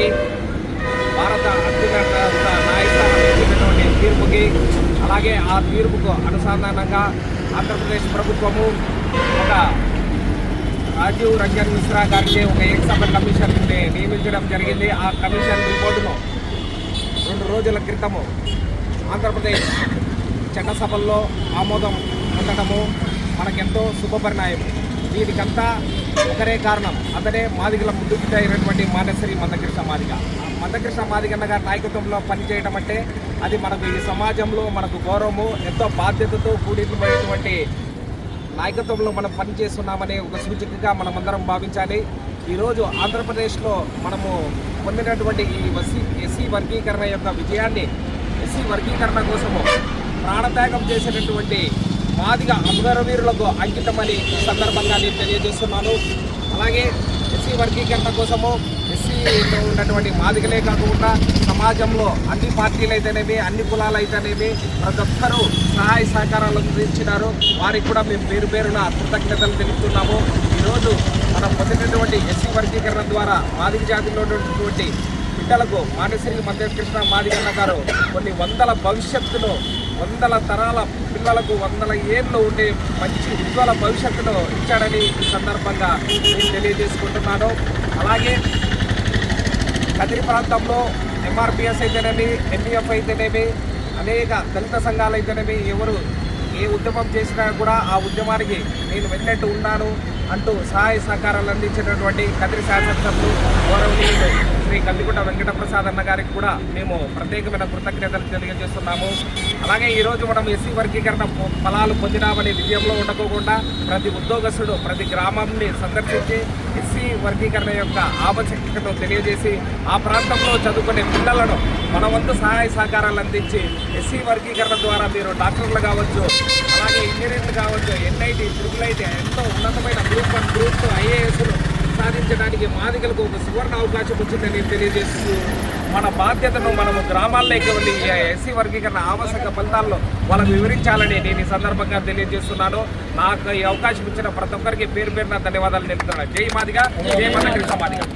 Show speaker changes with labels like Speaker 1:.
Speaker 1: తీర్పుకి భారత అత్యున్నత న్యాయస్థానం ఇచ్చినటువంటి తీర్పుకి అలాగే ఆ తీర్పుకు అనుసంధానంగా ఆంధ్రప్రదేశ్ ప్రభుత్వము ఒక రాజీవ్ రంజన్ మిశ్రా గారికి ఒక ఎగ్జామ్ కమిషన్ నియమించడం జరిగింది. ఆ కమిషన్ రిపోర్టును రెండు రోజుల క్రితము ఆంధ్రప్రదేశ్ చట్టసభల్లో ఆమోదం పొందడము మనకెంతో శుభపరిణాయం దీనికంతా ఒకరే కారణం. అతనే మాదిగల ముందు బిడ్డ అయినటువంటి మందకృష్ణ మాదిగ. మందకృష్ణ మాదిగన్న గారి నాయకత్వంలో పనిచేయడం అంటే అది మనకు ఈ సమాజంలో మనకు గౌరవము ఎంతో బాధ్యతతో కూడినటువంటి నాయకత్వంలో మనం పనిచేస్తున్నామనే ఒక సూచికగా మనమందరం భావించాలి. ఈరోజు ఆంధ్రప్రదేశ్లో మనము పొందినటువంటి ఈ వసీ ఎస్సీ వర్గీకరణ యొక్క విజయాన్ని ఎస్సీ వర్గీకరణ కోసము ప్రాణత్యాగం చేసినటువంటి మాదిగా అమరవీరులకు అంకితమని ఈ సందర్భంగా నేను తెలియజేస్తున్నాను. అలాగే ఎస్సీ వర్గీకరణ కోసము ఎస్సీలో ఉన్నటువంటి మాదిగలే కాకుండా సమాజంలో అన్ని పార్టీలు అయితేనేమి అన్ని కులాలు అయితేనేమి ప్రతి ఒక్కరూ సహాయ సహకారాలు అందించినారు. వారికి కూడా మేము పేరు పేరున కృతజ్ఞతలు తెలుపుతున్నాము. ఈరోజు మనం పొందినటువంటి ఎస్సీ వర్గీకరణ ద్వారా మాదిగ జాతిలో ఉన్నటువంటి బిడ్డలకు మధ్య మధ్యకృష్ణ మాదిగన్న గారు కొన్ని వందల భవిష్యత్తులో వందల తరాల పిల్లలకు వందల ఏళ్ళు ఉండే మంచి ఉజ్వల భవిష్యత్తును ఇచ్చాడని ఈ సందర్భంగా నేను తెలియజేసుకుంటున్నాను. అలాగే కదిరి ప్రాంతంలో ఎంఆర్పిఎస్ అయితేనేమి ఎన్డీఎఫ్ అయితేనేమి అనేక దళిత సంఘాలు అయితేనేమి ఎవరు ఏ ఉద్యమం చేసినా కూడా ఆ ఉద్యమానికి నేను వెళ్ళినట్టు ఉన్నాను అంటూ సహాయ సహకారాలు అందించినటువంటి కదిరి శాసనసభ్యులు గౌరవనీయులు శ్రీ కందికుంట వెంకటప్రసాద్ అన్న గారికి కూడా మేము ప్రత్యేకమైన కృతజ్ఞతలు తెలియజేస్తున్నాము. అలాగే ఈరోజు మనం ఎస్సీ వర్గీకరణ ఫలాలు పొందినామనే విజయంలో ఉండకోకుండా ప్రతి ఉద్యోగస్తుడు ప్రతి గ్రామాన్ని సందర్శించి ఎస్సీ వర్గీకరణ యొక్క ఆవశ్యకతను తెలియజేసి ఆ ప్రాంతంలో చదువుకునే పిల్లలను మన వంతు సహాయ సహకారాలు అందించి ఎస్సీ వర్గీకరణ ద్వారా మీరు డాక్టర్లు కావచ్చు అలాగే ఇంజనీర్లు కావచ్చు ఎన్ఐటి ట్రిపుల్ ఐటీ ఎంతో ఉన్నతమైన గ్రూప్ వన్ గ్రూప్ టూ ఐఏఎస్లు సాధించడానికి మాదిగలకు ఒక సువర్ణ అవకాశం వచ్చిందని తెలియజేస్తూ మన బాధ్యతను మనము గ్రామాల్లోకి వెళ్ళి ఎస్సీ వర్గీకరణ ఆవశ్యక ఫలితాల్లో వాళ్ళకు వివరించాలని నేను ఈ సందర్భంగా తెలియజేస్తున్నాను. నాకు ఈ అవకాశం ఇచ్చిన ప్రతి ఒక్కరికి పేరు పేరున ధన్యవాదాలు తెలుపుతున్నాను జై మాదిగా. జై మన కృష్ణ మాదిగా.